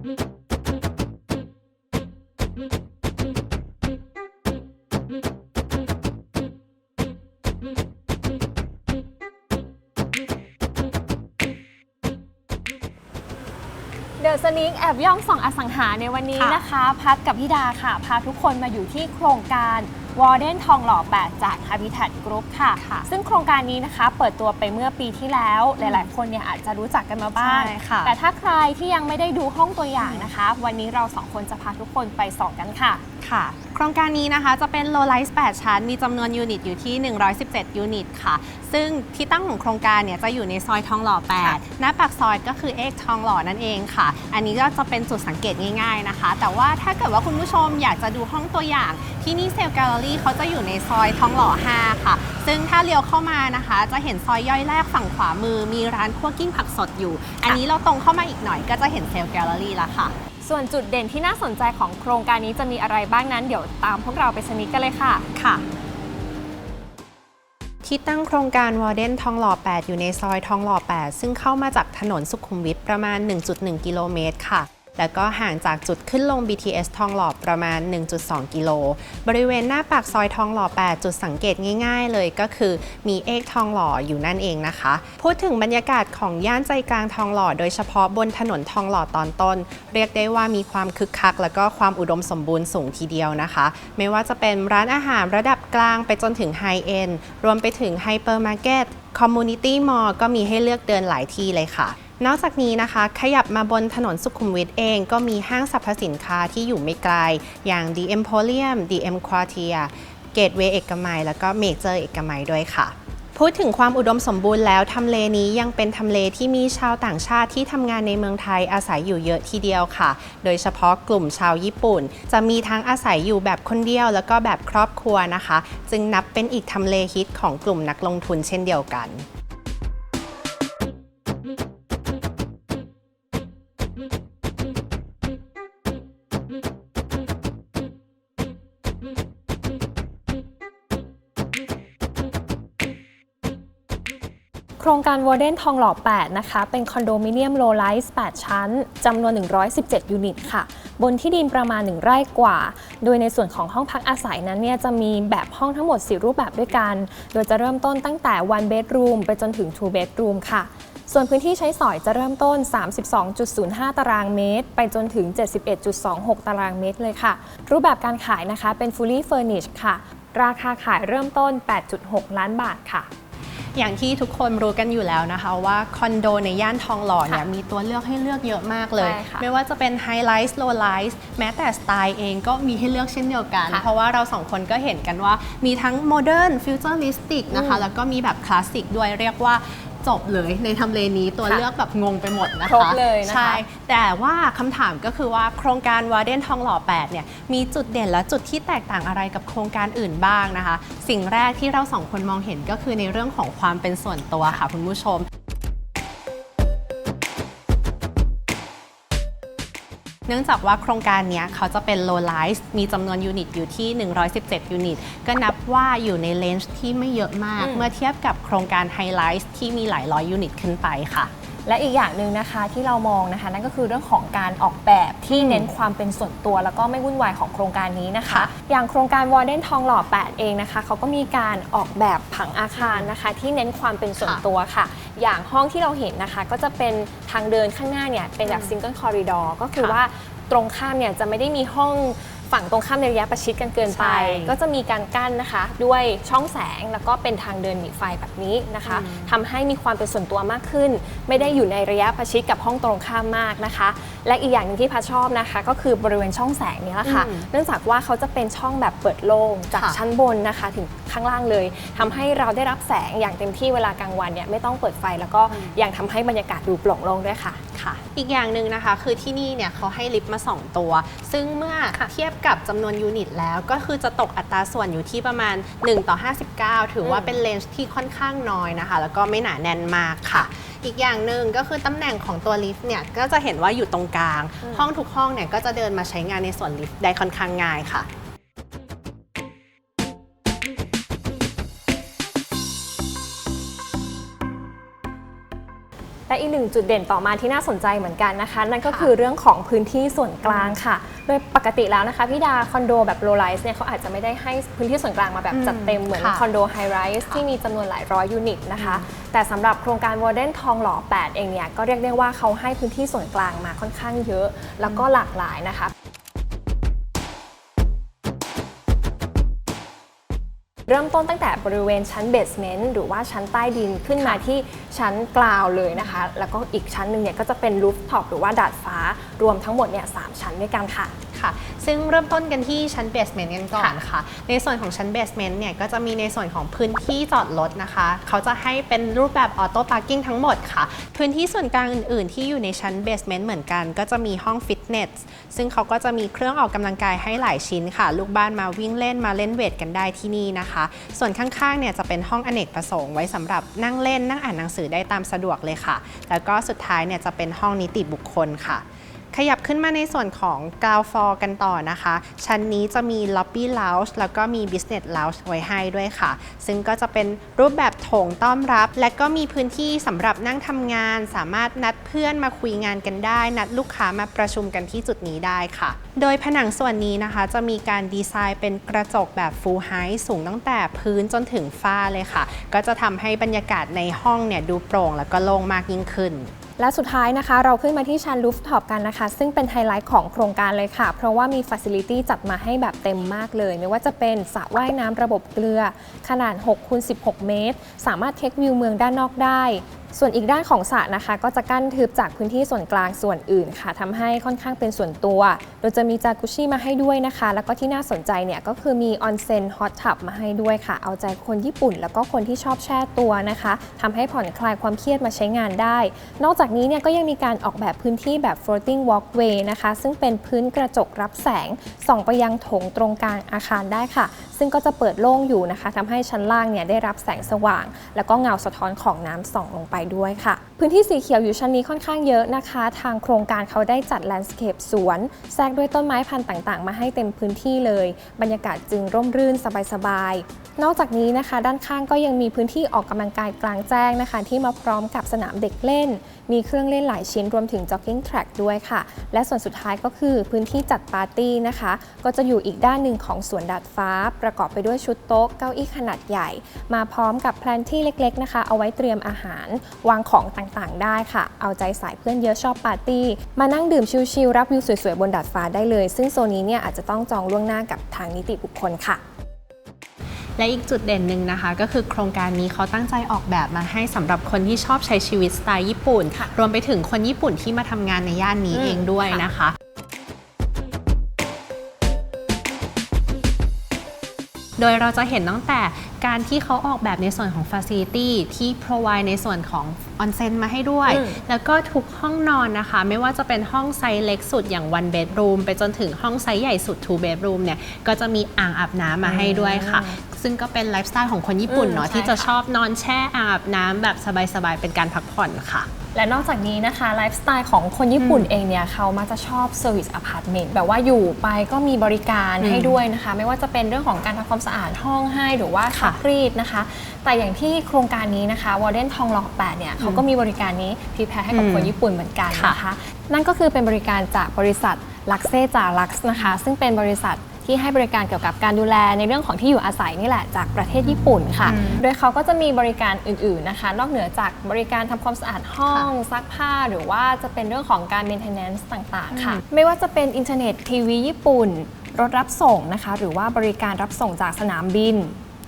เดอะสนิงแอบย่องส่องอสังหาในวันนี้ค่ะนะคะ พัดกับพี่ดาค่ะ พาทุกคนมาอยู่ที่โครงการ วอร์เดนทองหล่อ 8 จาก Habitat Group ค่ะค่ะ ซึ่งโครงการนี้นะคะเปิดตัวไปเมื่อปีที่แล้ว หลาย ๆ คนเนี่ยอาจจะรู้จักกันมาบ้างใช่ค่ะแต่ถ้าใครที่ยังไม่ได้ดูห้องตัวอย่างนะคะ วันนี้เราสองคนจะพาทุกคนไปส่องกันค่ะค่ะ โครงการนี้นะคะจะเป็น low rise 8 ชั้น มีจำนวนยูนิตอยู่ที่ 117 ยูนิตค่ะ ซึ่งที่ตั้งของโครงการเนี่ยจะอยู่ในซอยทองหล่อ 8 หน้าปากซอยก็คือเอกทองหล่อนั่นเองค่ะ อันนี้ก็จะเป็นจุดสังเกตง่ายๆนะคะ แต่ว่าถ้าเกิดว่าคุณผู้ชมอยากจะดูห้องตัวอย่าง ที่นี่เซลล์แกลเลอรี่เขาจะอยู่ในซอยทองหล่อ 5 ค่ะ ซึ่งถ้าเลี้ยวเข้ามานะคะ จะเห็นซอยย่อยแรกฝั่งขวามือ มีร้านคั่วกิ้งผักสดอยู่ อันนี้เราตรงเข้ามาอีกหน่อยก็จะเห็นเซลล์แกลเลอรี่แล้วค่ะ ส่วนจุดเด่นที่น่าสนใจของโครงการนี้จะมีอะไรบ้างนั้น เดี๋ยวตามพวกเราไปสนิทกันเลยค่ะ ค่ะ ที่ตั้งโครงการวอร์เดนทองหล่อ 8 อยู่ในซอยทองหล่อ 8 ซึ่งเข้ามาจากถนนสุขุมวิทประมาณ 1.1 กิโลเมตรค่ะ แล้วก็ห่างจากจุดขึ้นลง BTS ทองหล่อประมาณ 1.2 กิโล บริเวณหน้าปากซอยทองหล่อ 8 จุดสังเกตง่ายๆ เลยก็คือมีเอกทองหล่ออยู่นั่นเองนะคะ พูดถึงบรรยากาศของย่านใจกลางทองหล่อ โดยเฉพาะบนถนนทองหล่อตอนต้น เรียกได้ว่ามีความคึกคัก และก็ความอุดมสมบูรณ์สูงทีเดียวนะคะ ไม่ว่าจะเป็นร้านอาหารระดับกลางไปจนถึงไฮเอ็นรวมไปถึงไฮเปอร์มาร์เก็ตคอมมูนิตี้มอลล์ก็มีให้เลือกเดินหลายที่เลยค่ะ นอกจากนี้นะคะ ขยับมาบนถนนสุขุมวิทเองก็มีห้างสรรพสินค้าที่อยู่ไม่ไกล อย่าง The Emporium DM Quartier เกตเวย์เอกมัย แล้วก็เมเจอร์เอกมัยด้วยค่ะพูดถึงความอุดมสมบูรณ์แล้วทำเลนี้ยังเป็นทำเลที่มีชาวต่างชาติที่ทำงานในเมืองไทยอาศัยอยู่เยอะทีเดียวค่ะ โดยเฉพาะกลุ่มชาวญี่ปุ่น จะมีทั้งอาศัยอยู่แบบคนเดียวแล้วก็แบบครอบครัวนะคะ จึงนับเป็นอีกทำเลฮิตของกลุ่มนักลงทุนเช่นเดียวกัน โครงการวอร์เดนทองหล่อ 8 นะคะ เป็นคอนโดมิเนียมโลไลส์ 8 ชั้น จำนวน 117 ยูนิตค่ะ บนที่ดินประมาณ 1 ไร่กว่า โดยในส่วนของห้องพักอาศัยนั้นเนี่ย จะมีแบบห้องทั้งหมด 4 รูปแบบด้วยกัน โดยจะเริ่มต้นตั้งแต่ one bedroom ไปจนถึง two bedroom ค่ะ ส่วนพื้นที่ใช้สอยจะเริ่มต้น 32.05 ตารางเมตร ไปจนถึง 71.26 ตารางเมตรเลยค่ะ รูปแบบการขายนะคะเป็น fully furnished ค่ะ ราคาขายเริ่มต้น 8.6 ล้านบาทค่ะ อย่างที่ทุกคนรู้กันอยู่แล้วนะคะว่าคอนโดในย่านทองหล่อเนี่ยค่ะมีตัวเลือกให้เลือกเยอะมากเลยใช่ค่ะไม่ว่าจะเป็นไฮไลท์โลไลท์แม้แต่สไตล์เองก็มีให้เลือกเช่นเดียวกันค่ะเพราะว่าเราสองคนก็เห็นกันว่ามีทั้งโมเดิร์นฟิวเจอริสติกนะคะอืมแล้วก็มีแบบคลาสสิกด้วยเรียกว่า จบเลยในทำเลนี้ตัวค่ะเลือกแบบงงไปหมดนะคะครบเลยนะคะ ใช่แต่ว่าคำถามก็คือว่าโครงการวาเดนทองหล่อ 8 เนี่ย มีจุดเด่นและจุดที่แตกต่างอะไรกับโครงการอื่นบ้างนะคะ สิ่งแรกที่เราสองคนมองเห็นก็คือในเรื่องของความเป็นส่วนตัวค่ะคุณผู้ชม เนื่องจากว่าโครงการเนี้ยเขาจะเป็น low rise มีจำนวนยูนิตอยู่ที่ 117 ยูนิต ก็นับว่าอยู่ในเลนจ์ที่ไม่เยอะมากอืมเมื่อเทียบกับโครงการ high rise ที่มีหลายร้อยยูนิตขึ้นไปค่ะ และอีกอย่างหนึ่งนะคะที่เรามองนะคะ นั่นก็คือเรื่องของการออกแบบที่เน้นความเป็นส่วนตัว แล้วก็ไม่วุ่นวายของโครงการนี้นะคะค่ะอย่างโครงการวอร์เดนทองหล่อ 8 เองนะคะเขาก็มีการออกแบบผังอาคารนะคะ ที่เน้นความเป็นส่วนตัวค่ะ อย่างห้องที่เราเห็นนะคะ ก็จะเป็นทางเดินข้างหน้าเนี่ยเป็นแบบซิงเกิลคอริดอร์ก็คือค่ะว่าตรงข้ามเนี่ยจะไม่ได้มีห้อง ฝั่งตรงข้ามในระยะประชิดกันเกินไปใช่ก็จะมีการกั้นนะคะ ด้วยช่องแสงแล้วก็เป็นทางเดินหนีไฟแบบนี้นะคะอืมทำให้มีความเป็นส่วนตัวมากขึ้น ไม่ได้อยู่ในระยะประชิดกับห้องตรงข้ามมากนะคะ และอีกอย่างหนึ่งที่พัชชอบนะคะ ก็คือบริเวณช่องแสงเนี้แหละค่ะอืมเนื่องจากว่าเขาจะเป็นช่องแบบเปิดโล่งจากค่ะชั้นบนนะคะ ถึงข้างล่างเลยทำให้เราได้รับแสงอย่างเต็มที่เวลากลางวันเนี่ยไม่ต้องเปิดไฟแล้วก็ยังทำให้บรรยากาศดูโปร่งโล่งด้วยค่ะค่ะ อีกอย่างหนึ่งนะคะ คือที่นี่เนี่ยเขาให้ลิฟต์มา 2 ตัว ซึ่งเมื่อเทียบกับจำนวนยูนิตแล้วก็คือจะตกอัตราส่วนอยู่ที่ประมาณ 1 ต่อ 59 ถือว่าเป็นเลนส์ที่ค่อนข้างน้อยนะคะ แล้วก็ไม่หนาแน่นมากค่ะ อีกอย่างหนึ่งก็คือตำแหน่งของตัวลิฟต์เนี่ยก็จะเห็นว่าอยู่ตรงกลาง ห้องทุกห้องเนี่ยก็จะเดินมาใช้งานในส่วนลิฟต์ได้ค่อนข้างง่ายค่ะ และอีกหนึ่งจุดเด่นต่อมาที่น่าสนใจเหมือนกันนะคะ นั่นก็คือเรื่องของพื้นที่ส่วนกลางค่ะ โดยปกติแล้วนะคะพี่ดาคอนโดแบบโลไ i ส์เนี่ยเขาอาจจะไม่ได้ให้พื้นที่ส่วนกลางมาแบบจัดเต็มเหมือนค่ะคอนโดไฮไรส์ที่มีจำนวนหลายร้อยยูนิตนะคะ แต่สำหรับโครงการวอร์เดนทองหล่อ 8 เองเนี่ยก็เรียกได้ว่าเขาให้พื้นที่ส่วนกลางมาค่อนข้างเยอะ แล้วก็หลากหลายนะคะ เริ่มต้นตั้งแต่บริเวณชั้นเบสเมนต์หรือว่าชั้นใต้ดินขึ้นมาที่ชั้นกราวเลยนะคะ แล้วก็อีกชั้นหนึ่งเนี่ยก็จะเป็นรูฟท็อปหรือว่าดาดฟ้ารวมทั้งหมดเนี่ยสามชั้นด้วยกันค่ะค่ะ ซึ่งเริ่มต้นกันที่ชั้นเบสเมนต์กันก่อนค่ะ ในส่วนของชั้นเบสเมนต์เนี่ยก็จะมีในส่วนของพื้นที่จอดรถนะคะ เขาจะให้เป็นรูปแบบออโต้พาร์กิ้งทั้งหมดค่ะ พื้นที่ส่วนกลางอื่นๆ ที่อยู่ในชั้นเบสเมนต์เหมือนกัน ก็จะมีห้องฟิตเนสซึ่งเขาก็จะมีเครื่องออกกำลังกายให้หลายชิ้นค่ะ ลูกบ้านมาวิ่งเล่นมาเล่นเวทกันได้ที่นี่นะคะ ส่วนข้างๆเนี่ยจะเป็นห้องอเนกประสงค์ไว้สำหรับนั่งเล่นนั่งอ่านหนังสือได้ตามสะดวกเลยค่ะ แล้วก็สุดท้ายเนี่ยจะเป็นห้องนิติบุคคลค่ะ ขยับขึ้นมาในส่วนของกราวฟอร์กันต่อนะคะ ชั้นนี้จะมี Lobby Lounge แล้วก็มี Business Lounge ไว้ให้ด้วยค่ะ ซึ่งก็จะเป็นรูปแบบโถงต้อนรับ และก็มีพื้นที่สำหรับนั่งทำงาน สามารถนัดเพื่อนมาคุยงานกันได้ นัดลูกค้ามาประชุมกันที่จุดนี้ได้ค่ะ โดยผนังส่วนนี้นะคะ จะมีการดีไซน์เป็นกระจกแบบ Full Height สูงตั้งแต่พื้นจนถึงฝ้าเลยค่ะ ก็จะทำให้บรรยากาศในห้องเนี่ยดูโปร่งแล้วก็โล่งมากยิ่งขึ้น และสุดท้ายนะคะ เราขึ้นมาที่ชั้นรูฟท็อปกันนะคะ ซึ่งเป็นไฮไลท์ของโครงการเลยค่ะ เพราะว่ามีฟัซิลิตี้จัดมาให้แบบเต็มมากเลย ไม่ว่าจะเป็นสระว่ายน้ำระบบเกลือ ขนาด6คูณ16 เมตร สามารถเทควิวเมืองด้านนอกได้ ส่วนอีกด้านของสระนะคะ ก็จะกั้นทึบจากพื้นที่ส่วนกลางส่วนอื่นค่ะทำให้ค่อนข้างเป็นส่วนตัว โดยจะมีจากุชิมาให้ด้วยนะคะ แล้วก็ที่น่าสนใจเนี่ยก็คือมีออนเซ็นฮอตทับมาให้ด้วยค่ะ เอาใจคนญี่ปุ่น แล้วก็คนที่ชอบแช่ตัวนะคะทำให้ผ่อนคลายความเครียดมาใช้งานได้ นอกจากนี้เนี่ยก็ยังมีการออกแบบพื้นที่แบบ floating walkway นะคะ ซึ่งเป็นพื้นกระจกรับแสงส่องไปยังโถงตรงกลางอาคารได้ค่ะ ซึ่งก็จะเปิดโล่งอยู่นะคะทำให้ชั้นล่างเนี่ยได้รับแสงสว่าง แล้วก็เงาสะท้อนของน้ำส่องลงไปด้วยค่ะ พื้นที่สีเขียวอยู่ชั้นนี้ค่อนข้างเยอะนะคะ ทางโครงการเขาได้จัดแลนด์สเคปสวน แทรกด้วยต้นไม้พันธุ์ต่าง ๆ มาให้เต็มพื้นที่เลย บรรยากาศจึงร่มรื่นสบายๆ นอกจากนี้นะคะ ด้านข้างก็ยังมีพื้นที่ออกกำลังกายกลางแจ้งนะคะ ที่มาพร้อมกับสนามเด็กเล่น มีเครื่องเล่นหลายชิ้นรวมถึง jogging track ด้วยค่ะ และส่วนสุดท้ายก็คือพื้นที่จัดปาร์ตี้นะคะ ก็จะอยู่อีกด้านหนึ่งของสวนดาดฟ้า ประกอบไปด้วยชุดโต๊ะเก้าอี้ขนาดใหญ่ มาพร้อมกับแพลนที่เล็กๆนะคะ เอาไว้เตรียมอาหาร วางของต่างๆ ได้ค่ะ เอาใจสายเพื่อนเยอะชอบปาร์ตี้ มานั่งดื่มชิลๆรับวิวสวยๆบนดาดฟ้าได้เลย ซึ่งโซนนี้เนี่ยอาจจะต้องจองล่วงหน้ากับทางนิติบุคคลค่ะ และอีกจุดเด่นหนึ่งนะคะ ก็คือโครงการนี้เขาตั้งใจออกแบบมาให้สำหรับคนที่ชอบใช้ชีวิตสไตล์ญี่ปุ่นค่ะรวมไปถึงคนญี่ปุ่นที่มาทำงานในย่านนี้อืมเองด้วยค่ะนะคะโดยเราจะเห็นตั้งแต่การที่เขาออกแบบในส่วนของ Facility ที่ provide ในส่วนของออนเซ็นมาให้ด้วยอืมแล้วก็ทุกห้องนอนนะคะ ไม่ว่าจะเป็นห้องไซส์เล็กสุดอย่าง one bedroom ไปจนถึงห้องไซส์ใหญ่สุด two bedroom เนี่ย ก็จะมีอ่างอาบน้ำมาให้ด้วยค่ะ ซึ่งก็เป็นไลฟ์สไตล์ของคนญี่ปุ่นอืมเนาะใช่ที่จะค่ะชอบนอนแช่อ่างอาบน้ำแบบสบายๆ เป็นการพักผ่อนค่ะ และนอกจากนี้นะคะไลฟ์สไตล์ของคนญี่ปุ่นเองเนี่ยเขามักจะชอบเซอร์วิสอพาร์ตเมนต์แบบว่าอยู่ไปก็มีบริการอืมให้ด้วยนะคะ ไม่ว่าจะเป็นเรื่องของการทำความสะอาดห้องให้หรือว่าซัค่ะกรีดนะคะ แต่อย่างที่โครงการนี้นะคะวอร์เดนทองหล่อ8เนี่ยเขาก็มีบริการนี้พิแพรให้กับอืมคนญี่ปุ่นเหมือนกันค่ะนะคะ นั่นก็คือเป็นบริการจากบริษัทลักเซจาลักซ์นะคะ ซึ่งเป็นบริษัท ที่ให้บริการเกี่ยวกับการดูแลในเรื่องของที่อยู่อาศัยนี่แหละจากประเทศญี่ปุ่นค่ะอืมโดยเขาก็จะมีบริการอื่นๆนะคะ นอกเหนือจากบริการทำความสะอาดห้องซักผ้า หรือว่าจะเป็นเรื่องของการ maintenance ต่างๆ ค่ะ ไม่ว่าจะเป็นอินเทอร์เน็ตทีวีญี่ปุ่น รถรับส่งนะคะ หรือว่าบริการรับส่งจากสนามบิน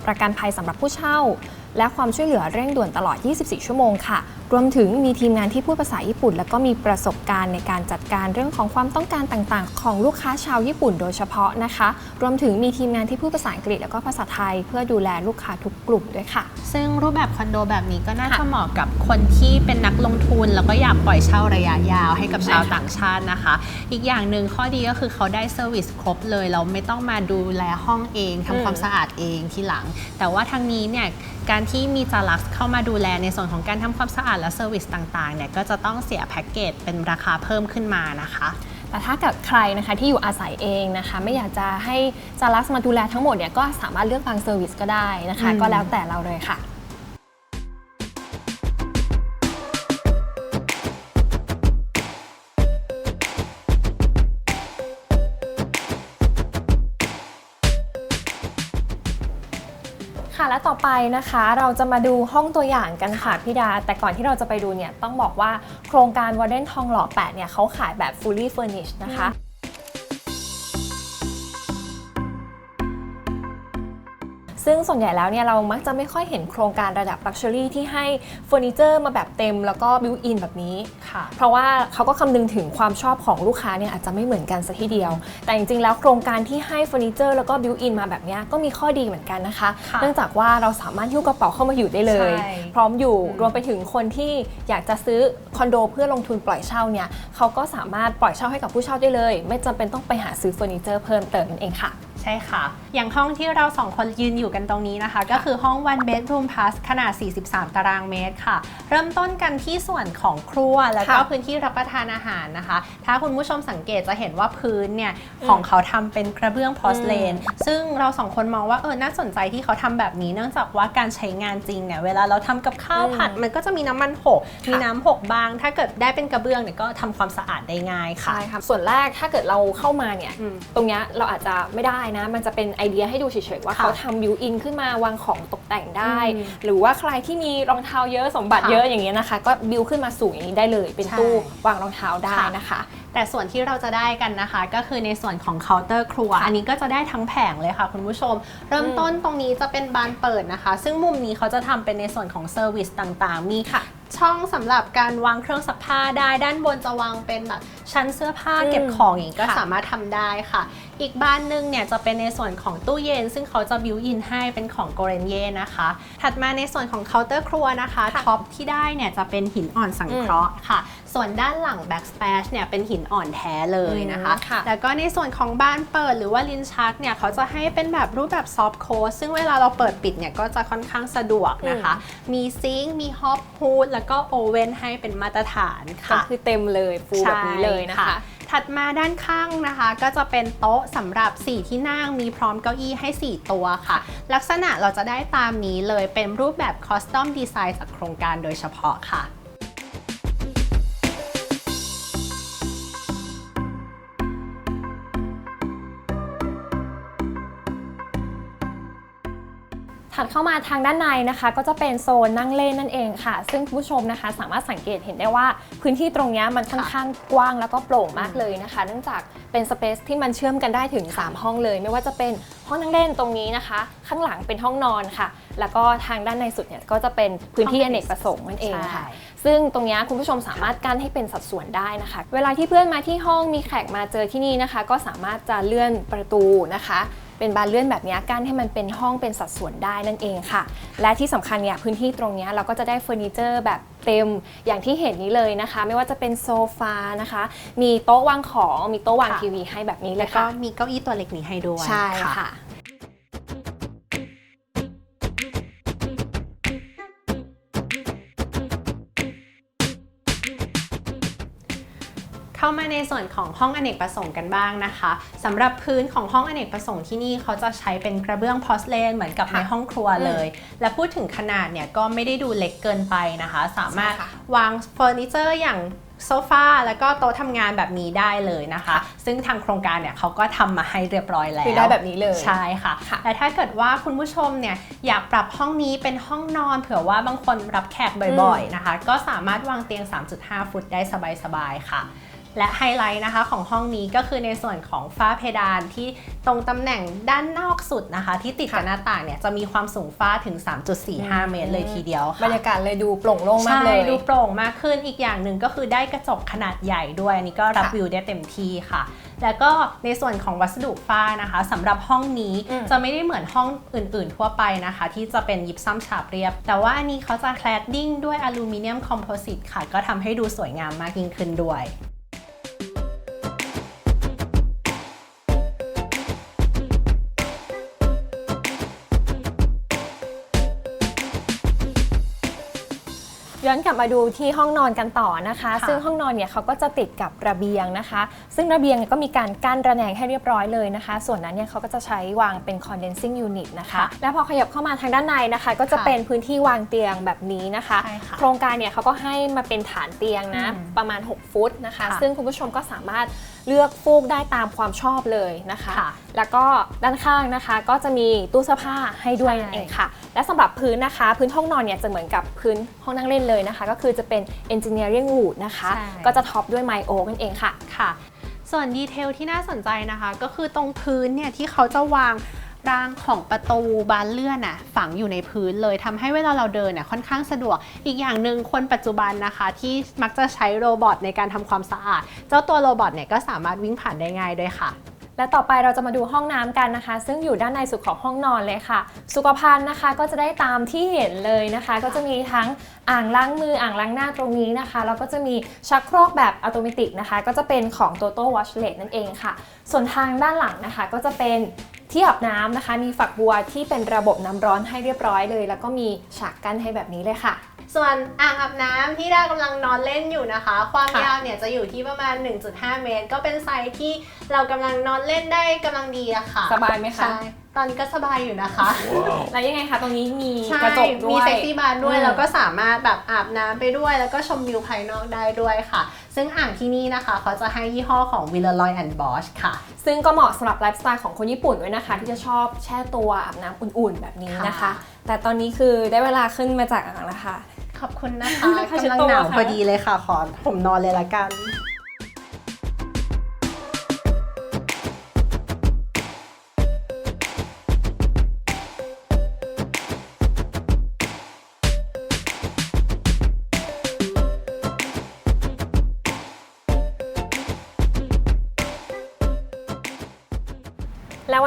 ประกันภัยสำหรับผู้เช่า และความช่วยเหลือเร่งด่วนตลอด 24 ชั่วโมงค่ะ รวมถึงมีทีมงานที่พูดภาษาญี่ปุ่น แล้วก็มีประสบการณ์ในการจัดการเรื่องของความต้องการต่างๆ ของลูกค้าชาวญี่ปุ่นโดยเฉพาะนะคะ รวมถึงมีทีมงานที่พูดภาษาอังกฤษแล้วก็ภาษาไทย เพื่อดูแลลูกค้าทุกกลุ่มด้วยค่ะ ซึ่งรูปแบบคอนโดแบบนี้ก็น่าค่ะจะเหมาะกับคนที่เป็นนักลงทุน แล้วก็อยากปล่อยเช่าระยะยาวให้กับชาวใช่ค่ะต่างชาตินะคะ อีกอย่างหนึ่งข้อดีก็คือเขาได้เซอร์วิสครบเลยเราไม่ต้องมาดูแลห้องเองทำความสะอาดเองทีหลัง แต่ว่าทางนี้เนี่ยการที่มีจารักเข้ามาดูแลในส่วนของการทำความสะอาดและเซอร์วิสต่างๆเนี่ยก็จะต้องเสียแพ็กเกจเป็นราคาเพิ่มขึ้นมานะคะแต่ถ้าเกิดใครนะคะที่อยู่อาศัยเองนะคะ ไม่อยากจะให้จารัสมาดูแลทั้งหมดเนี่ยก็สามารถเลือกบางเซอร์วิสก็ได้นะคะอืมก็แล้วแต่เราเลยค่ะ ค่ะและต่อไปนะคะ เราจะมาดูห้องตัวอย่างกันค่ะพี่ดา แต่ก่อนที่เราจะไปดูเนี่ยต้องบอกว่าโครงการวอร์เดนทองหล่อ 8 เนี่ยเขาขายแบบ fully furnished นะคะ ซึ่งส่วนใหญ่แล้วเนี่ยเรามักจะไม่ค่อยเห็นโครงการระดับ Luxury ที่ให้เฟอร์นิเจอร์มาแบบเต็มแล้วก็บิวอินแบบนี้ค่ะเพราะว่าเขาก็คำนึงถึงความชอบของลูกค้าเนี่ยอาจจะไม่เหมือนกันสัทีเดียว แต่จริงๆแล้วโครงการที่ให้เฟอร์นิเจอร์แล้วก็บิวอินมาแบบเนี้ยก็มีข้อดีเหมือนกันนะคะค่ะเนื่องจากว่าเราสามารถหิ้วกระเป๋าเข้ามาอยู่ได้เลยใช่พร้อมอยู่อืมรวมไปถึงคนที่อยากจะซื้อคอนโดเพื่อลงทุนปล่อยเช่าเนี่ยเขาก็สามารถปล่อยเช่าให้กับผู้เช่าได้เลย ไม่จำเป็นต้องไปหาซื้อเฟอร์นิเจอร์เพิ่มเติมนั่นเองค่ะ ใช่ค่ะ อย่างห้องที่เราสองคนยืนอยู่กันตรงนี้นะคะ ก็คือห้อง one bedroom plus ขนาด 43 ตารางเมตรค่ะ เริ่มต้นกันที่ส่วนของครัวแล้วก็ค่ะพื้นที่รับประทานอาหารนะคะ ถ้าคุณผู้ชมสังเกตจะเห็นว่าพื้นเนี่ย ของเขาทำเป็นกระเบื้องพอสเลน ซึ่งเราสองคนมองว่าเออน่าสนใจที่เขาทำแบบนี้ เนื่องจากว่าการใช้งานจริงเนี่ย เวลาเราทำกับข้าวอืมผัดมันก็จะมีน้ำมันหกค่ะมีน้ำหกบาง ถ้าเกิดได้เป็นกระเบื้องเนี่ยก็ทำความสะอาดได้ง่ายค่ะใช่ค่ะส่วนแรกถ้าเกิดเราเข้ามาเนี่ยอืมตรงเนี้ยเราอาจจะไม่ได้นะ มันจะเป็นไอเดียให้ดูเฉยๆว่าค่ะเขาทำบิวอินขึ้นมาวางของตกแต่งได้อืมหรือว่าใครที่มีรองเท้าเยอะสมบัติค่ะเยอะอย่างเงี้ยนะคะ ก็บิวขึ้นมาสูงอย่างนี้ได้เลย เป็นใช่ตู้วางรองเท้าได้ค่ะนะคะแต่ส่วนที่เราจะได้กันนะคะ ก็คือในส่วนของเคาน์เตอร์ครัว อันนี้ก็จะได้ทั้งแผงเลยค่ะ คุณผู้ชม เริ่มต้นตรงนี้จะเป็นบานเปิดนะคะ ซึ่งมุมนี้เขาจะทำเป็นในส่วนของเซอร์วิสต่างๆ มีค่ะ ช่องสำหรับการวางเครื่องซักผ้าได้ ด้านบนจะวางเป็นแบบชั้นเสื้อผ้าอืมเก็บของอย่างนี้ก็ค่ะสามารถทำได้ค่ะ อีกบ้านหนึงเนี่ยจะเป็นในส่วนของตู้เย็น ซึ่งเขาจะบิวอินให้เป็นของโกเรนเย่นะคะ ถัดมาในส่วนของเคาน์เตอร์ครัวนะคะค่ะท็อปที่ได้เนี่ยจะเป็นหินอ่อนสังเคราะห์ค่ะ ส่วนด้านหลัง backsplash เนี่ยเป็นหินอ่อนแท้เลยนะคะอืมค่ะแล้วก็ในส่วนของบ้านเปิดหรือว่าลิ้นชักเนี่ยเขาจะให้เป็นแบบรูปแบบซอฟต์โค้ดซึ่งเวลาเราเปิดปิดเนี่ยก็จะค่อนข้างสะดวกนะคะ มีซิงค์มีฮอปฮูดแล้วก็โอเว่นให้เป็นมาตรฐานก็ค่ะคือเต็มเลยฟูลแบบนี้เลยนะคะใช่ ถัดมาด้านข้างนะคะ ก็จะเป็นโต๊ะสำหรับ 4 ที่นั่งมีพร้อมเก้าอี้ให้ 4 ตัวค่ะ ลักษณะเราจะได้ตามนี้เลยเป็นรูปแบบคอสตอมดีไซน์จากโครงการโดยเฉพาะค่ะ ถัดเข้ามาทางด้านในนะคะ ก็จะเป็นโซนนั่งเล่นนั่นเองค่ะ ซึ่งคุณผู้ชมนะคะ สามารถสังเกตเห็นได้ว่าพื้นที่ตรงเนี้ยมันค่อนข้างกว้างแล้วก็โปร่งมากเลยนะคะ เนื่องจากเป็นสเปซที่มันเชื่อมกันได้ถึง 3 ห้องเลย ไม่ว่าจะเป็นห้องนั่งเล่นตรงนี้นะคะ ข้างหลังเป็นห้องนอนค่ะ แล้วก็ทางด้านในสุดเนี่ยก็จะเป็นพื้นที่อเนกประสงค์นั่นเองค่ะใช่ซึ่งตรงเนี้ยคุณผู้ชมสามารถกั้นให้เป็นสัดส่วนได้นะคะ เวลาที่เพื่อนมาที่ห้องมีแขกมาเจอที่นี่นะคะ ก็สามารถจะเลื่อนประตูนะคะ เป็นบานเลื่อนแบบเนี้ยกั้นให้มันเป็นห้องเป็นสัดส่วนได้นั่นเองค่ะ และที่สำคัญเนี่ยพื้นที่ตรงเนี้ยเราก็จะได้เฟอร์นิเจอร์แบบเต็มอย่างที่เห็นนี้เลยนะคะ ไม่ว่าจะเป็นโซฟานะคะ มีโต๊ะวางของมีโต๊ะวางค่ะทีวีให้แบบนี้เลแล้ยวก็ค่ะมีเก้าอี้ตัวเล็กนี้ให้ด้วยใช่ค่ะ เข้ามาในส่วนของห้องอเนกประสงค์กันบ้างนะคะสำหรับพื้นของห้องอเนกประสงค์ที่นี่เขาจะใช้เป็นกระเบื้องพอสเลนเหมือนกับค่ะในห้องครัวเลย และพูดถึงขนาดเนี่ยก็ไม่ได้ดูเล็กเกินไปนะคะ สามารถใช่ค่ะวางเฟอร์นิเจอร์อย่างโซฟาแล้วก็โต๊ะทำงานแบบนี้ได้เลยนะคะค่ะซึ่งทางโครงการเนี่ยเขาก็ทำมาให้เรียบร้อยแล้วคือได้แบบนี้เลยใช่ค่ะค่ะและถ้าเกิดว่าคุณผู้ชมเนี่ยอยากปรับห้องนี้เป็นห้องนอน เผื่อว่าบางคนรับแขกบ่อยๆนะคะ ก็สามารถวางเตียง 3.5 ฟุตได้สบายๆค่ะ และไฮไลท์นะคะของห้องนี้ก็คือในส่วนของฝ้าเพดานที่ตรงตำแหน่งด้านนอกสุดนะคะ ที่ติดกับหน้าต่างเนี่ยจะมีความสูงฝ้าถึง 3.45 เมตรเลยทีเดียวค่ะบรรยากาศเลยดูโปร่งโล่งมากเลยใช่ดูโปร่งมากขึ้นอีกอย่างหนึ่งก็คือได้กระจกขนาดใหญ่ด้วยอันนี้ก็รับค่ะวิวได้เต็มที่ค่ะ แล้วก็ในส่วนของวัสดุฝ้านะคะสำหรับห้องนี้อืมจะไม่ได้เหมือนห้องอื่น ๆ ทั่วไปนะคะ ที่จะเป็นยิปซัมฉาบเรียบ แต่ว่าอันนี้เขาจะแคลดดิ้งด้วยอลูมิเนียมคอมโพสิตค่ะ ก็ทำให้ดูสวยงามมากยิ่งขึ้นด้วย ย้อนกลับมาดูที่ห้องนอนกันต่อนะคะค่ะซึ่งห้องนอนเนี่ยเขาก็จะติดกับระเบียงนะคะ ซึ่งระเบียงเนี่ยก็มีการกั้นระแนงให้เรียบร้อยเลยนะคะ ส่วนนั้นเนี่ยเขาก็จะใช้วางเป็น condensing unit นะคะค่ะแล้วพอขยับเข้ามาทางด้านในนะคะ ก็จะค่ะเป็นพื้นที่วางเตียงแบบนี้นะคะใช่ค่ะโครงการเนี่ยเขาก็ให้มาเป็นฐานเตียงนะอืมประมาณ 6 ฟุตนะคะค่ะซึ่งคุณผู้ชมก็สามารถ เลือกฟูกได้ตามความชอบเลยนะคะค่ะแล้วก็ด้านข้างนะคะก็จะมีตู้เสื้อผ้าให้ด้วยนั่นเองค่ะ และสำหรับพื้นนะคะ พื้นห้องนอนเนี่ยจะเหมือนกับพื้นห้องนั่งเล่นเลยนะคะ ก็คือจะเป็น engineering wood นะคะใช่ก็จะท็อปด้วยไมโอนั่นเองค่ะค่ะ ส่วนดีเทลที่น่าสนใจนะคะ ก็คือตรงพื้นเนี่ยที่เขาจะวาง รางของประตูบานเลื่อนน่ะฝังอยู่ในพื้นเลยทำให้เวลาเราเดินเนี่ยค่อนข้างสะดวก อีกอย่างหนึ่งคนปัจจุบันนะคะ ที่มักจะใช้โรบอทในการทำความสะอาด เจ้าตัวโรบอทเนี่ยก็สามารถวิ่งผ่านได้ง่ายด้วยค่ะและต่อไปเราจะมาดูห้องน้ำกันนะคะ ซึ่งอยู่ด้านในสุดของห้องนอนเลยค่ะ สุขภัณฑ์นะคะก็จะได้ตามที่เห็นเลยนะคะ ก็จะมีทั้งอ่างล้างมืออ่างล้างหน้าตรงนี้นะคะแล้วก็จะมีชักโครกแบบอัตโนมัตินะคะ ก็จะเป็นของ Toto Washlet นั่นเองค่ะ ส่วนทางด้านหลังนะคะ ก็จะเป็น ที่อาบน้ำนะคะ มีฝักบัวที่เป็นระบบน้ำร้อนให้เรียบร้อยเลย แล้วก็มีฉากกั้นให้แบบนี้เลยค่ะ ส่วนอ่างอาบน้ำที่ได้กำลังนอนเล่นอยู่นะคะ ความค่ะยาวเนี่ยจะอยู่ที่ประมาณ 1.5 เมตร ก็เป็นไซส์ที่เรากำลังนอนเล่นได้กำลังดีอะค่ะ สบายไหมคะใช่ ตอนนี้ก็สบายอยู่นะคะ แล้วยังไงคะตรงนี้มีใช่กระจกด้วย มีเซ็กซี่บาร์ด้วย อืมแล้วก็สามารถแบบอาบน้ำไปด้วย แล้วก็ชมวิวภายนอกได้ด้วยค่ะ ซึ่งอ่างที่นี่นะคะเขาจะให้ยี่ห้อของ v i l l a r o y and Bosch ค่ะ ซึ่งก็เหมาะสำหรับไลฟ์สไตล์ของคนญี่ปุ่นด้วยนะคะ ที่จะชอบแช่ตัวอาบน้ำอุ่นๆ แบบนี้นะคะ ค่ะ แต่ตอนนี้คือได้เวลาขึ้นมาจากอ่างแล้วค่ะ ขอบคุณนะคะผ้าเช็ดกำลังตัวหนาวค่ะพอดีเลยค่ะ ขอผมนอนเลยละกัน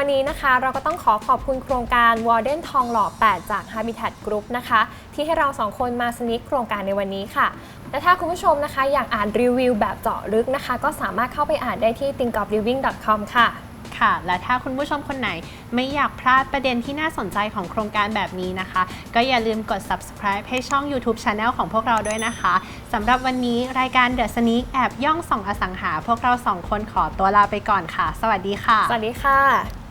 และวันนี้นะคะ เราก็ต้องขอขอบคุณโครงการ Warden ทองหล่อ 8 จาก Habitat Group นะคะ ที่ให้เราสองคนมาสนิทโครงการในวันนี้ค่ะ และถ้าคุณผู้ชมนะคะ อยากอ่านรีวิวแบบเจาะลึกนะคะ ก็สามารถเข้าไปอ่านได้ที่ thinkofliving.com ค่ะค่ะ และถ้าคุณผู้ชมคนไหนไม่อยากพลาดประเด็นที่น่าสนใจของโครงการแบบนี้นะคะ ก็อย่าลืมกด subscribe ให้ช่อง YouTube Channel ของพวกเราด้วยนะคะสำหรับวันนี้รายการ The Sneak แอบย่องส่องอสังหา พวกเราสองคนขอตัวลาไปก่อนค่ะ สวัสดีค่ะ สวัสดีค่ะ